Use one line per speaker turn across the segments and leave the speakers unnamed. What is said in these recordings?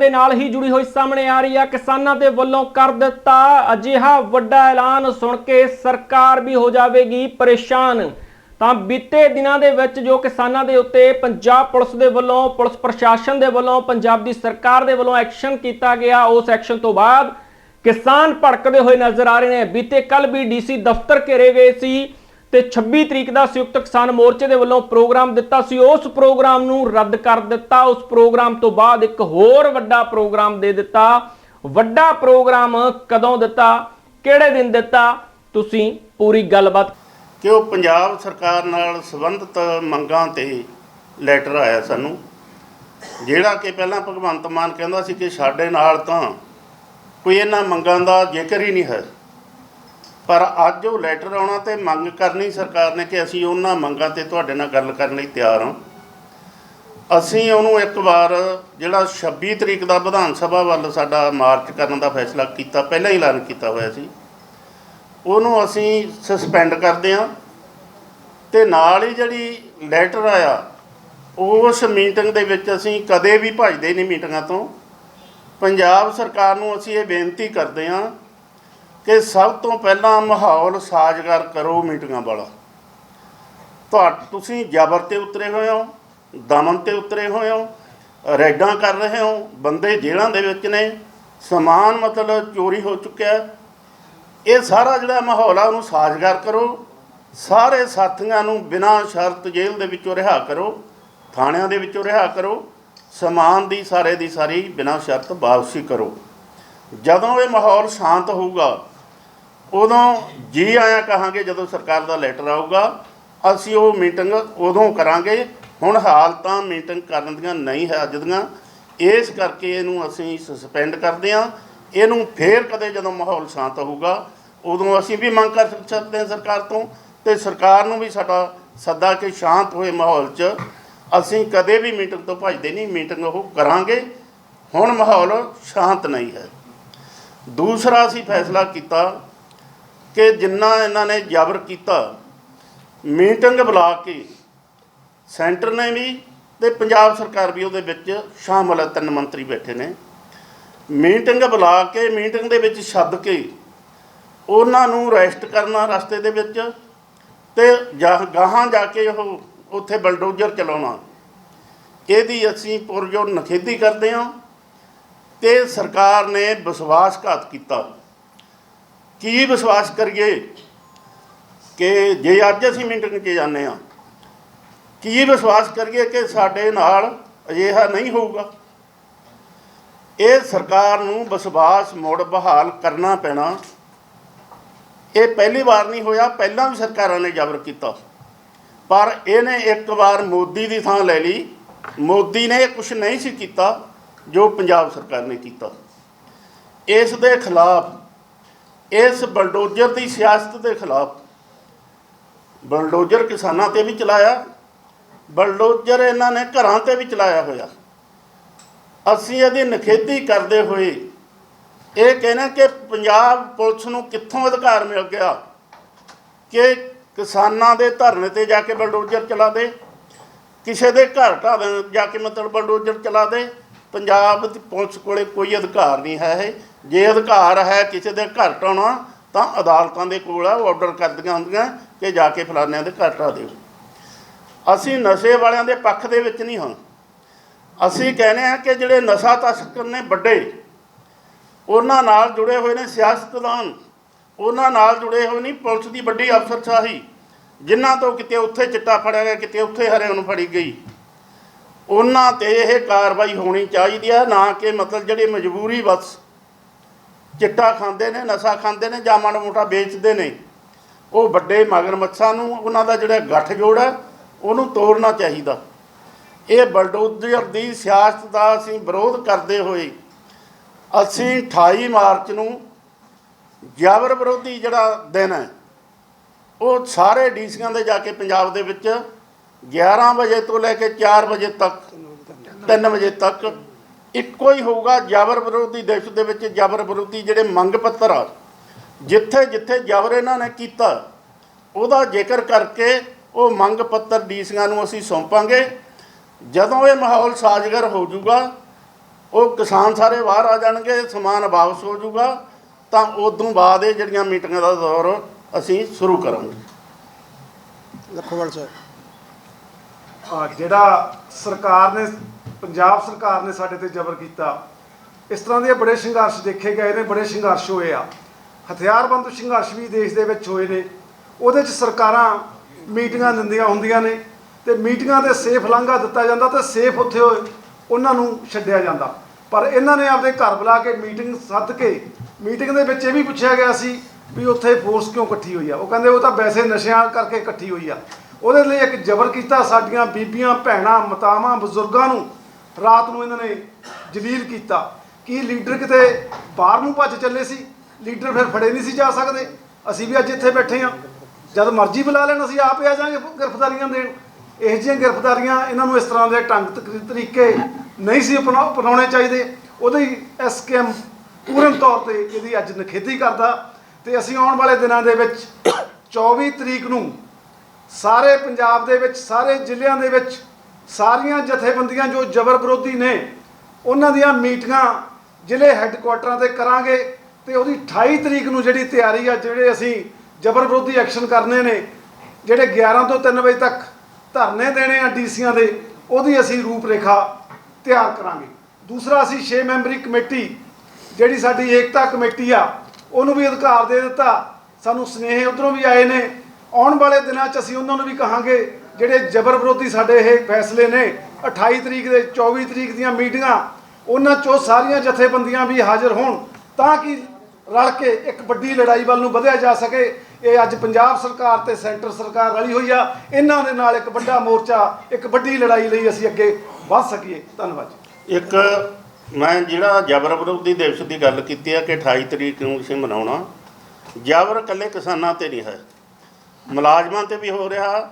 ਦੇ ਨਾਲ ਹੀ ਜੁੜੀ ਹੋਈ ਸਾਹਮਣੇ ਆ ਰਹੀ ਹੈ ਕਿਸਾਨਾਂ ਦੇ ਵੱਲੋਂ ਕਰ ਦਿੱਤਾ ਅਜਿਹਾ ਵੱਡਾ ਐਲਾਨ। ਸੁਣ ਕੇ ਸਰਕਾਰ ਵੀ ਹੋ ਜਾਵੇਗੀ ਪਰੇਸ਼ਾਨ। ਤਾਂ ਬੀਤੇ ਦਿਨਾਂ ਦੇ ਵਿੱਚ ਜੋ ਕਿਸਾਨਾਂ ਦੇ ਉੱਤੇ ਪੰਜਾਬ ਪੁਲਿਸ ਦੇ ਵੱਲੋਂ, ਪੁਲਿਸ ਪ੍ਰਸ਼ਾਸਨ ਦੇ ਵੱਲੋਂ, ਪੰਜਾਬ ਦੀ ਸਰਕਾਰ ਦੇ ਵੱਲੋਂ ਐਕਸ਼ਨ ਕੀਤਾ ਗਿਆ, ਉਸ ਐਕਸ਼ਨ ਤੋਂ ਬਾਅਦ ਕਿਸਾਨ ਭੜਕਦੇ ਹੋਏ ਨਜ਼ਰ ਆ ਰਹੇ ਨੇ। ਬੀਤੇ ਕੱਲ ਵੀ ਡੀਸੀ ਦਫ਼ਤਰ ਘੇਰੇ ਗਏ ਸੀ। ਤੇ 26 ਤਰੀਕ ਦਾ ਸੰਯੁਕਤ ਕਿਸਾਨ ਮੋਰਚੇ ਦੇ ਵੱਲੋਂ ਪ੍ਰੋਗਰਾਮ ਦਿੱਤਾ ਸੀ। ਉਸ ਪ੍ਰੋਗਰਾਮ ਨੂੰ ਰੱਦ ਕਰ ਦਿੱਤਾ। ਉਸ ਪ੍ਰੋਗਰਾਮ ਤੋਂ ਬਾਅਦ ਇੱਕ ਹੋਰ ਵੱਡਾ ਪ੍ਰੋਗਰਾਮ ਦੇ ਦਿੱਤਾ। ਵੱਡਾ ਪ੍ਰੋਗਰਾਮ ਕਦੋਂ ਦਿੱਤਾ? ਕਿਹੜੇ ਦਿਨ ਦਿੱਤਾ? ਤੁਸੀਂ ਪੂਰੀ ਗੱਲਬਾਤ
ਕਿ ਉਹ ਪੰਜਾਬ ਸਰਕਾਰ ਨਾਲ ਸੰਬੰਧਿਤ ਮੰਗਾਂ ਤੇ ਲੈਟਰ ਆਇਆ ਸਾਨੂੰ, ਜਿਹੜਾ ਕਿ ਪਹਿਲਾਂ ਭਗਵੰਤ ਮਾਨ ਕਹਿੰਦਾ ਸੀ ਕਿ ਸਾਡੇ ਨਾਲ ਤਾਂ ਕੋਈ ਇਹਨਾਂ ਮੰਗਾਂ ਦਾ ਜ਼ਿਕਰ ਹੀ ਨਹੀਂ ਹੈ। ਪਰ ਅੱਜ ਉਹ ਲੈਟਰ ਆਉਣਾ ਤੇ ਮੰਗ ਕਰਨੀ ਸਰਕਾਰ ਨੇ ਕਿ ਅਸੀਂ ਉਹਨਾਂ ਮੰਗਾਂ ਤੇ ਤੁਹਾਡੇ ਨਾਲ ਗੱਲ ਕਰਨ ਲਈ ਤਿਆਰ ਹਾਂ। ਅਸੀਂ ਉਹਨੂੰ ਇੱਕ ਵਾਰ ਜਿਹੜਾ 26 ਤਰੀਕ ਦਾ ਵਿਧਾਨ ਸਭਾ ਵੱਲ ਸਾਡਾ ਮਾਰਚ ਕਰਨ ਦਾ ਫੈਸਲਾ ਕੀਤਾ, ਪਹਿਲਾਂ ਹੀ ਐਲਾਨ ਕੀਤਾ ਹੋਇਆ ਸੀ। ਉਹਨੂੰ ਅਸੀਂ ਸਸਪੈਂਡ ਕਰਦੇ ਹਾਂ ਤੇ ਨਾਲ ਹੀ ਜਿਹੜੀ ਲੈਟਰ ਆਇਆ, ਉਸ ਮੀਟਿੰਗ ਦੇ ਵਿੱਚ ਅਸੀਂ ਕਦੇ ਵੀ ਭੱਜਦੇ ਨਹੀਂ ਮੀਟਿੰਗਾਂ ਤੋਂ। ਪੰਜਾਬ ਸਰਕਾਰ ਨੂੰ ਅਸੀਂ ਇਹ ਬੇਨਤੀ ਕਰਦੇ ਹਾਂ ਕਿ ਸਭ ਤੋਂ ਪਹਿਲਾਂ ਮਾਹੌਲ ਸਾਜ਼ਗਾਰ ਕਰੋ ਮੀਟਿੰਗਾਂ ਵਾਲਾ। ਤੁਹਾ, ਤੁਸੀਂ ਜ਼ਬਰ ਤੇ ਉਤਰੇ ਹੋਏ ਹੋ, ਦਮਨ ਤੇ ਉਤਰੇ ਹੋਏ ਹੋ, ਰੈਡਾਂ ਕਰ ਰਹੇ ਹੋ, ਬੰਦੇ ਜੇਲ੍ਹਾਂ ਦੇ ਵਿੱਚ ਨੇ, ਸਮਾਨ ਮਤਲਬ ਚੋਰੀ ਹੋ ਚੁੱਕਿਆ ਇਹ ਸਾਰਾ ਜਿਹੜਾ ਮਾਹੌਲ ਆ, ਉਹਨੂੰ ਸਾਜ਼ਗਾਰ ਕਰੋ, ਸਾਰੇ ਸਾਥੀਆਂ ਨੂੰ ਬਿਨਾਂ ਸ਼ਰਤ ਜੇਲ੍ਹ ਦੇ ਵਿੱਚੋਂ ਰਿਹਾ ਕਰੋ, ਥਾਣਿਆਂ ਦੇ ਵਿੱਚੋਂ ਰਿਹਾ ਕਰੋ, ਸਮਾਨ ਦੀ, ਸਾਰੇ ਦੀ ਸਾਰੀ ਬਿਨਾਂ ਸ਼ਰਤ ਵਾਪਸੀ ਕਰੋ। ਜਦੋਂ ਇਹ ਮਾਹੌਲ ਸ਼ਾਂਤ ਹੋਊਗਾ ਉਦੋਂ ਜੀ ਆਇਆ ਕਹਾਂਗੇ ਜਦੋਂ ਸਰਕਾਰ ਦਾ ਲੈਟਰ ਆਊਗਾ, ਅਸੀਂ ਉਹ ਮੀਟਿੰਗ ਉਦੋਂ ਕਰਾਂਗੇ। ਹੁਣ ਹਾਲਤਾਂ ਮੀਟਿੰਗ ਕਰਨ ਦੀਆਂ ਨਹੀਂ ਹੈ ਅੱਜ ਦੀਆਂ। ਇਸ ਕਰਕੇ ਇਹਨੂੰ ਅਸੀਂ ਸਸਪੈਂਡ ਕਰਦੇ ਹਾਂ। ਇਹਨੂੰ ਫੇਰ ਕਦੇ ਜਦੋਂ ਮਾਹੌਲ ਸ਼ਾਂਤ ਹੋਊਗਾ, ਉਦੋਂ ਅਸੀਂ ਵੀ ਮੰਗ ਕਰ ਸਕਦੇ ਹਾਂ ਸਰਕਾਰ ਤੋਂ। ਤੇ ਸਰਕਾਰ ਨੂੰ ਵੀ ਸਾਡਾ ਸੱਦਾ ਕਿ ਸ਼ਾਂਤ ਹੋਏ ਮਾਹੌਲ 'ਚ। ਅਸੀਂ ਕਦੇ ਵੀ ਮੀਟਿੰਗ ਤੋਂ ਭੱਜਦੇ ਨਹੀਂ ਮੀਟਿੰਗ ਉਹ ਕਰਾਂਗੇ। ਹੁਣ ਮਾਹੌਲ ਸ਼ਾਂਤ ਨਹੀਂ ਹੈ। ਦੂਸਰਾ ਅਸੀਂ ਫੈਸਲਾ ਕੀਤਾ ਕਿ ਜਿੰਨਾ ਇਹਨਾਂ ਨੇ ਜ਼ਬਰ ਕੀਤਾ, ਮੀਟਿੰਗ ਬੁਲਾ ਕੇ ਸੈਂਟਰ ਨੇ ਵੀ ਤੇ ਪੰਜਾਬ ਸਰਕਾਰ ਵੀ ਉਹਦੇ ਵਿੱਚ ਸ਼ਾਮਲ ਹੈ ਤਿੰਨ ਮੰਤਰੀ ਬੈਠੇ ਨੇ। ਮੀਟਿੰਗ ਬੁਲਾ ਕੇ, ਮੀਟਿੰਗ ਦੇ ਵਿੱਚ ਸੱਦ ਕੇ ਉਹਨਾਂ ਨੂੰ ਅਰੈਸਟ ਕਰਨਾ ਰਸਤੇ ਦੇ ਵਿੱਚ ਤੇ ਗਾਹਾਂ ਜਾ ਕੇ ਉਹ ਉੱਥੇ ਬਲਡੋਜ਼ਰ ਚਲਾਉਣਾ। ਇਹਦੀ ਅਸੀਂ ਪੁਰਜੋਰ ਨਖੇਦੀ ਕਰਦੇ ਹਾਂ ਤੇ ਸਰਕਾਰ ਨੇ ਵਿਸ਼ਵਾਸਘਾਤ ਕੀਤਾ। ਕੀ ਵਿਸ਼ਵਾਸ ਕਰੀਏ ਕਿ ਜੇ ਅੱਜ ਅਸੀਂ ਮੀਟਿੰਗ 'ਚ ਜਾਂਦੇ ਹਾਂ, ਕੀ ਵਿਸ਼ਵਾਸ ਕਰੀਏ ਕਿ ਸਾਡੇ ਨਾਲ ਅਜਿਹਾ ਨਹੀਂ ਹੋਊਗਾ? ਇਹ ਸਰਕਾਰ ਨੂੰ ਵਿਸ਼ਵਾਸ ਮੁੜ ਬਹਾਲ ਕਰਨਾ ਪੈਣਾ। ਇਹ ਪਹਿਲੀ ਵਾਰ ਨਹੀਂ ਹੋਇਆ, ਪਹਿਲਾਂ ਵੀ ਸਰਕਾਰਾਂ ਨੇ ਜ਼ਬਰ ਕੀਤਾ। ਪਰ ਇਹਨੇ ਇੱਕ ਵਾਰ ਮੋਦੀ ਦੀ ਥਾਂ ਲੈ ਲਈ। ਮੋਦੀ ਨੇ ਕੁਝ ਨਹੀਂ ਸੀ ਕੀਤਾ ਜੋ ਪੰਜਾਬ ਸਰਕਾਰ ਨੇ ਕੀਤਾ। ਇਸ ਦੇ ਖਿਲਾਫ ਇਸ ਬਲਡੋਜ਼ਰ ਦੀ ਸਿਆਸਤ ਦੇ ਖਿਲਾਫ ਬਲਡੋਜ਼ਰ ਕਿਸਾਨਾਂ ਤੇ ਵੀ ਚਲਾਇਆ, ਬਲਡੋਜ਼ਰ ਇਹਨਾਂ ਨੇ ਘਰਾਂ ਤੇ ਵੀ ਚਲਾਇਆ ਹੋਇਆ। ਅਸੀਂ ਇਹਦੀ ਨਖੇਦੀ ਕਰਦੇ ਹੋਏ ਇਹ ਕਹਿੰਦੇ ਕਿ ਪੰਜਾਬ ਪੁਲਿਸ ਨੂੰ ਕਿੱਥੋਂ ਅਧਿਕਾਰ ਮਿਲ ਗਿਆ ਕਿ ਕਿਸਾਨਾਂ ਦੇ ਧਰਨੇ ਤੇ ਜਾ ਕੇ ਬਲਡੋਜ਼ਰ ਚਲਾ ਦੇ, ਕਿਸੇ ਦੇ ਘਰ ਢਾਹ ਜਾ ਕੇ ਮਤਲਬ ਬਲਡੋਜ਼ਰ ਚਲਾ ਦੇ, ਪੰਜਾਬ ਦੀ ਪੁਲਿਸ ਕੋਲੇ ਕੋਈ ਅਧਿਕਾਰ ਨਹੀਂ ਹੈ ਇਹ। ਜੇ ਅਧਿਕਾਰ ਹੈ ਕਿਸੇ ਦੇ ਘਰ ਢਾਉਣਾ ਤਾਂ ਅਦਾਲਤਾਂ ਦੇ ਕੋਲ ਆ ਆਰਡਰ ਕਰਦੀਆਂ ਹੁੰਦੀਆਂ ਕਿ ਜਾ ਕੇ ਫਲਾਨਿਆਂ ਦੇ ਘਰ ਢਾਹ ਦਿਓ। ਅਸੀਂ ਨਸ਼ੇ ਵਾਲਿਆਂ ਦੇ ਪੱਖ ਦੇ ਵਿੱਚ ਨਹੀਂ ਹਾਂ। ਅਸੀਂ ਕਹਿੰਦੇ ਆ ਕਿ ਜਿਹੜੇ ਨਸ਼ਾ ਤਸਕਰ ਨੇ ਵੱਡੇ, ਉਹਨਾਂ ਨਾਲ ਜੁੜੇ ਹੋਏ ਨੇ ਸਿਆਸਤਦਾਨ, ਉਹਨਾਂ ਨਾਲ ਜੁੜੇ ਹੋਏ ਨਹੀਂ ਪੁਲਿਸ ਦੀ ਵੱਡੀ ਅਫਸਰਸ਼ਾਹੀ, ਜਿਨ੍ਹਾਂ ਤੋਂ ਕਿਤੇ ਉੱਥੇ ਚਿੱਟਾ ਫੜਿਆ ਗਿਆ, ਕਿਤੇ ਉੱਥੇ ਹਰਿਆਣ ਫੜੀ ਗਈ। ਉਹਨਾਂ ਤੇ ਇਹ ਕਾਰਵਾਈ ਹੋਣੀ ਚਾਹੀਦੀ ਹੈ, ਨਾ ਕਿ ਮਤਲਬ ਜਿਹੜੇ ਮਜਬੂਰੀ ਬਸ ਚਿੱਟਾ ਖਾਂਦੇ ਨੇ, ਨਸ਼ਾ ਖਾਂਦੇ ਨੇ ਜਾਂ ਮਾੜਾ ਮੋਟਾ ਵੇਚਦੇ ਨੇ। ਉਹ ਵੱਡੇ ਮਗਰਮੱਛਾਂ ਨੂੰ, ਉਹਨਾਂ ਦਾ ਜਿਹੜਾ ਗੱਠ ਜੋੜ ਹੈ, ਉਹਨੂੰ ਤੋੜਨਾ ਚਾਹੀਦਾ। ਇਹ ਬਲਡੋਜ਼ਰ ਦੀ ਸਿਆਸਤ ਦਾ ਅਸੀਂ ਵਿਰੋਧ ਕਰਦੇ ਹੋਏ, ਅਸੀਂ 28 ਮਾਰਚ ਨੂੰ ਜਾਬਰ ਵਿਰੋਧੀ ਜਿਹੜਾ ਦਿਨ ਹੈ, ਉਹ ਸਾਰੇ ਡੀਸੀਆਂ ਦੇ ਜਾ ਕੇ ਪੰਜਾਬ ਦੇ ਵਿੱਚ 11 ਵਜੇ ਤੋਂ ਲੈ ਕੇ 4 ਵਜੇ ਤੱਕ 3 ਵਜੇ ਤੱਕ ਇੱਕੋ ਹੀ ਹੋਊਗਾ ਜਬਰ ਵਿਰੋਧੀ ਦੇਸ਼ ਦੇ ਵਿੱਚ ਜਬਰ ਵਿਰੋਧੀ ਜਿਹੜੇ ਮੰਗ ਪੱਤਰ ਆ। ਜਿੱਥੇ ਜਿੱਥੇ ਜਬਰ ਇਹਨਾਂ ਨੇ ਕੀਤਾ ਉਹਦਾ ਜ਼ਿਕਰ ਕਰਕੇ ਉਹ ਮੰਗ ਪੱਤਰ ਡੀਸੀਆਂ ਨੂੰ ਅਸੀਂ ਸੌਂਪਾਂਗੇ। ਜਦੋਂ ਇਹ ਮਾਹੌਲ ਸਾਜ਼ਗਰ ਹੋ ਜਾਊਗਾ ਉਹ ਕਿਸਾਨ ਸਾਰੇ ਬਾਹਰ ਆ ਜਾਣਗੇ ਸਮਾਨ ਵਾਪਸ ਹੋ ਜਾਊਗਾ ਤਾਂ ਉਦੋਂ ਬਾਅਦ ਇਹ ਜਿਹੜੀਆਂ ਮੀਟਿੰਗਾਂ ਦਾ ਦੌਰ ਅਸੀਂ ਸ਼ੁਰੂ ਕਰਾਂਗੇ।
ਲੱਖੋਵਾਲ ਸਾਹਿਬ।
ਆ ਜਿਹੜਾ ਸਰਕਾਰ ਨੇ ਪੰਜਾਬ ਸਰਕਾਰ ਨੇ ਸਾਡੇ ਤੇ ਜ਼ਬਰ ਕੀਤਾ। ਇਸ ਤਰ੍ਹਾਂ ਦੇ ਬੜੇ ਸੰਘਰਸ਼ ਦੇਖੇ ਗਏ ਨੇ, ਬੜੇ ਸੰਘਰਸ਼ ਹੋਏ ਆ। ਹਥਿਆਰਬੰਦ ਸੰਘਰਸ਼ ਵੀ ਦੇਸ਼ ਦੇ ਵਿੱਚ ਹੋਏ ਨੇ। ਉਹਦੇ 'ਚ ਸਰਕਾਰਾਂ ਮੀਟਿੰਗਾਂ ਦਿੰਦੀਆਂ ਹੁੰਦੀਆਂ ਨੇ ਤੇ ਮੀਟਿੰਗਾਂ 'ਤੇ ਸੇਫ ਲਾਂਘਾ ਦਿੱਤਾ ਜਾਂਦਾ ਤੇ ਸੇਫ ਉੱਥੇ ਉਹਨਾਂ ਨੂੰ ਛੱਡਿਆ ਜਾਂਦਾ। ਪਰ ਇਹਨਾਂ ਨੇ ਆਪਦੇ ਘਰ ਬੁਲਾ ਕੇ ਮੀਟਿੰਗ ਸੱਦ ਕੇ ਮੀਟਿੰਗ ਦੇ ਵਿੱਚ ਇਹ ਵੀ ਪੁੱਛਿਆ ਗਿਆ ਸੀ ਵੀ ਉੱਥੇ ਫੋਰਸ ਕਿਉਂ ਇਕੱਠੀ ਹੋਈ ਆ। ਉਹ ਕਹਿੰਦੇ ਉਹ ਤਾਂ ਵੈਸੇ ਨਸ਼ਿਆਂ ਕਰਕੇ ਇਕੱਠੀ ਹੋਈ ਆ। ਉਹਦੇ ਲਈ ਇੱਕ ਜ਼ਬਰ ਕੀਤਾ ਸਾਡੀਆਂ ਬੀਬੀਆਂ, ਭੈਣਾਂ, ਮਤਾਵਾਂ, ਬਜ਼ੁਰਗਾਂ ਨੂੰ ਰਾਤ ਨੂੰ ਇਹਨਾਂ ਨੇ ਜਲੀਲ ਕੀਤਾ ਕਿ ਲੀਡਰ ਕਿਤੇ ਬਾਹਰ ਨੂੰ ਭੱਜ ਚੱਲੇ ਸੀ, ਲੀਡਰ ਫਿਰ ਫੜੇ ਨਹੀਂ ਸੀ ਜਾ ਸਕਦੇ। ਅਸੀਂ ਵੀ ਅੱਜ ਇੱਥੇ ਬੈਠੇ ਹਾਂ। ਜਦ ਮਰਜ਼ੀ ਬੁਲਾ ਲੈਣ, ਅਸੀਂ ਆਪੇ ਆ ਜਾਾਂਗੇ ਗ੍ਰਿਫਤਾਰੀਆਂ ਦੇਣ। ਇਹੋ ਜਿਹੀਆਂ ਗ੍ਰਿਫਤਾਰੀਆਂ ਇਹਨਾਂ ਨੂੰ ਇਸ ਤਰ੍ਹਾਂ ਦੇ ਢੰਗ ਤਕ- ਤਰੀਕੇ ਨਹੀਂ ਸੀ ਅਪਣਾ- ਅਪਣਾਉਣੇ ਚਾਹੀਦੇ। ਉਹਦੀ ਐਸਕੇਐਮ ਪੂਰਨ ਤੌਰ ਤੇ ਇਹਦੀ ਅੱਜ ਨਖੇਦੀ ਕਰਦਾ। ਤੇ ਅਸੀਂ ਆਉਣ ਵਾਲੇ ਦਿਨਾਂ ਦੇ ਵਿੱਚ 24 ਤਰੀਕ ਨੂੰ ਸਾਰੇ ਪੰਜਾਬ ਦੇ ਵਿੱਚ, ਸਾਰੇ ਜ਼ਿਲ੍ਹਿਆਂ ਦੇ ਵਿੱਚ ਸਾਰੀਆਂ ਜਥੇਬੰਦੀਆਂ ਜੋ ਜ਼ਬਰ ਵਿਰੋਧੀ ਨੇ, ਉਹਨਾਂ ਦੀਆਂ ਮੀਟਿੰਗਾਂ ਜ਼ਿਲ੍ਹੇ ਹੈੱਡਕੁਆਟਰਾਂ ਤੇ ਕਰਾਂਗੇ ਤੇ ਉਹਦੀ 28 ਤਰੀਕ ਨੂੰ ਜਿਹੜੀ ਤਿਆਰੀ ਆ, ਜਿਹੜੇ ਅਸੀਂ ਜ਼ਬਰ ਵਿਰੋਧੀ ਐਕਸ਼ਨ ਕਰਨੇ ਨੇ, ਜਿਹੜੇ 11 ਤੋਂ 3 ਵਜੇ ਤੱਕ ਧਰਨੇ ਦੇਣੇ ਆ ਡੀਸੀਆਂ ਦੇ, ਉਹਦੀ ਅਸੀਂ ਰੂਪਰੇਖਾ ਤਿਆਰ ਕਰਾਂਗੇ। ਦੂਸਰਾ ਅਸੀਂ 6 ਮੈਂਬਰੀ ਕਮੇਟੀ, ਜਿਹੜੀ ਸਾਡੀ ਏਕਤਾ ਕਮੇਟੀ ਆ, ਉਹਨੂੰ ਵੀ ਅਧਿਕਾਰ ਦੇ ਦਿੱਤਾ। ਸਾਨੂੰ ਸਨੇਹ ਉਧਰੋਂ ਵੀ ਆਏ ਨੇ ਆਉਣ ਵਾਲੇ ਦਿਨਾਂ 'ਚ ਅਸੀਂ ਉਹਨਾਂ ਨੂੰ ਵੀ ਕਹਾਂਗੇ, ਜਿਹੜੇ ਜ਼ਬਰ ਵਿਰੋਧੀ ਸਾਡੇ ਇਹ ਫੈਸਲੇ ਨੇ 28 ਤਰੀਕ ਦੇ 24 ਤਰੀਕ ਦੀਆਂ ਮੀਟਿੰਗਾਂ, ਉਹਨਾਂ 'ਚੋਂ ਸਾਰੀਆਂ ਜਥੇਬੰਦੀਆਂ ਵੀ ਹਾਜ਼ਰ ਹੋਣ, ਤਾਂ ਕਿ ਰਲ ਕੇ ਇੱਕ ਵੱਡੀ ਲੜਾਈ ਵੱਲ ਨੂੰ ਵਧਿਆ ਜਾ ਸਕੇ। ਇਹ ਅੱਜ ਪੰਜਾਬ ਸਰਕਾਰ ਤੇ ਸੈਂਟਰ ਸਰਕਾਰ ਰਲੀ ਹੋਈ ਆ। ਇਹਨਾਂ ਦੇ ਨਾਲ ਇੱਕ ਵੱਡਾ ਮੋਰਚਾ, ਇੱਕ ਵੱਡੀ ਲੜਾਈ ਲਈ ਅਸੀਂ ਅੱਗੇ ਵੱਧ ਸਕੀਏ। ਧੰਨਵਾਦ ਜੀ।
ਇੱਕ ਮੈਂ ਜਿਹੜਾ ਜਬਰ ਵਿਰੋਧੀ ਦਿਵਸ ਦੀ ਗੱਲ ਕੀਤੀ ਹੈ ਕਿ 28 ਤਰੀਕ ਨੂੰ ਅਸੀਂ ਮਨਾਉਣਾ, ਜਬਰ ਇਕੱਲੇ ਕਿਸਾਨਾਂ ਤੇ ਨਹੀਂ ਹੈ। ਮੁਲਾਜ਼ਮਾਂ ਤੇ ਵੀ ਹੋ ਰਿਹਾ।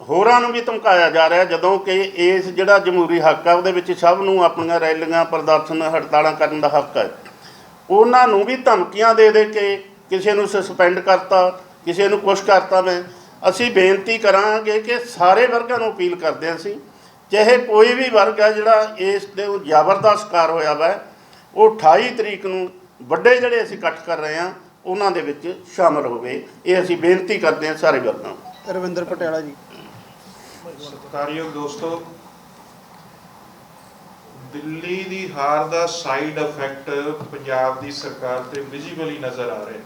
ਹੋਰਾਂ ਨੂੰ ਵੀ ਧਮਕਾਇਆ ਜਾ ਰਿਹਾ ਜਦੋਂ ਕਿ ਇਸ ਜਿਹੜਾ ਜਮਹੂਰੀ ਹੱਕ ਹੈ ਉਹਦੇ ਵਿੱਚ ਸਭ ਨੂੰ ਆਪਣੀਆਂ ਰੈਲੀਆਂ, ਪ੍ਰਦਰਸ਼ਨ, ਹੜਤਾਲਾਂ ਕਰਨ ਦਾ ਹੱਕ ਹੈ ਉਹਨਾਂ ਨੂੰ ਵੀ ਧਮਕੀਆਂ ਦੇ ਦੇ ਕੇ ਕਿਸੇ ਨੂੰ ਸਸਪੈਂਡ ਕਰਤਾ, ਕਿਸੇ ਨੂੰ ਕੁਛ ਕਰਤਾ ਮੈਂ। ਅਸੀਂ ਬੇਨਤੀ ਕਰਾਂਗੇ ਕਿ ਸਾਰੇ ਵਰਗਾਂ ਨੂੰ ਅਪੀਲ ਕਰਦੇ ਹਾਂ ਅਸੀਂ, ਚਾਹੇ ਕੋਈ ਵੀ ਵਰਗ ਹੈ ਜਿਹੜਾ ਇਸ ਦੇ ਜ਼ਬਰ ਦਾ ਸ਼ਿਕਾਰ ਹੋਇਆ ਵਾ, ਉਹ 28 ਤਰੀਕ ਨੂੰ ਵੱਡੇ ਜਿਹੜੇ ਅਸੀਂ ਇਕੱਠ ਕਰ ਰਹੇ ਹਾਂ ਉਹਨਾਂ ਦੇ ਵਿੱਚ ਸ਼ਾਮਲ ਹੋਵੇ। ਇਹ ਅਸੀਂ ਬੇਨਤੀ ਕਰਦੇ ਹਾਂ ਸਾਰੇ ਵਰਗਾਂ ਨੂੰ।
ਰਵਿੰਦਰ ਪਟਿਆਲਾ ਜੀ।
ਸਤਿਕਾਰਯੋਗ ਦੋਸਤੋ ਦਿੱਲੀ ਦੀ ਹਾਰ ਦਾ ਸਾਈਡ ਇਫੈਕਟ ਪੰਜਾਬ ਦੀ ਸਰਕਾਰ ਤੇ ਵਿਜ਼ੀਬਲੀ ਨਜ਼ਰ ਆ ਰਿਹਾ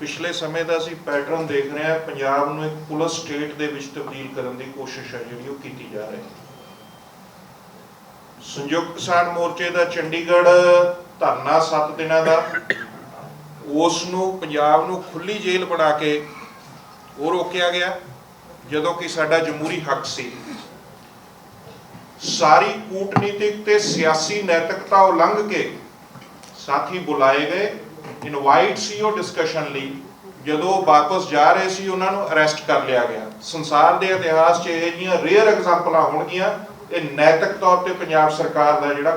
ਪਿਛਲੇ ਸਮੇਂ ਦਾ ਅਸੀਂ ਪੈਟਰਨ ਦੇਖ ਰਹੇ ਹਾਂ ਪੰਜਾਬ ਨੂੰ ਇੱਕ ਪੁਲਿਸ ਸਟੇਟ ਦੇ ਵਿੱਚ ਤਬਦੀਲ ਕਰਨ ਦੀ ਕੋਸ਼ਿਸ਼ ਹੈ ਜਿਹੜੀ ਉਹ ਕੀਤੀ ਜਾ ਰਹੀ ਹੈ। ਸੰਯੁਕਤ ਕਿਸਾਨ ਮੋਰਚੇ ਦਾ ਚੰਡੀਗੜ੍ਹ ਧਰਨਾ 7 ਦਿਨਾਂ ਦਾ ਉਸ ਨੂੰ, ਪੰਜਾਬ ਨੂੰ ਖੁੱਲੀ ਜੇਲ੍ਹ ਬਣਾ ਕੇ ਉਹ ਰੋਕਿਆ ਗਿਆ, ਜਦੋਂ ਕਿ ਸਾਡਾ ਜਮਹੂਰੀ ਹੱਕ ਸੀ। ਸਾਰੀ ਕੂਟਨੀਤਿਕ ਤੇ ਸਿਆਸੀ ਨੈਤਿਕਤਾ ਉਲੰਘ ਕੇ ਸਾਥੀ ਬੁਲਾਏ ਗਏ ਇਨਵਾਈਟ ਸੀ ਉਹ ਡਿਸਕਸ਼ਨ ਲਈ। ਜਦੋਂ ਉਹ ਵਾਪਸ ਜਾ ਰਹੇ ਸੀ, ਉਹਨਾਂ ਨੂੰ ਅਰੈਸਟ ਕਰ ਲਿਆ ਗਿਆ। ਸੰਸਾਰ ਦੇ ਇਤਿਹਾਸ 'ਚ ਇਹ ਜਿਹੀਆਂ ਰੇਅਰ ਐਗਜ਼ਾਮਪਲਾਂ ਹੋਣਗੀਆਂ, ਇਹ ਨੈਤਿਕ ਤੌਰ ਤੇ ਪੰਜਾਬ ਸਰਕਾਰ ਦਾ ਜਿਹੜਾ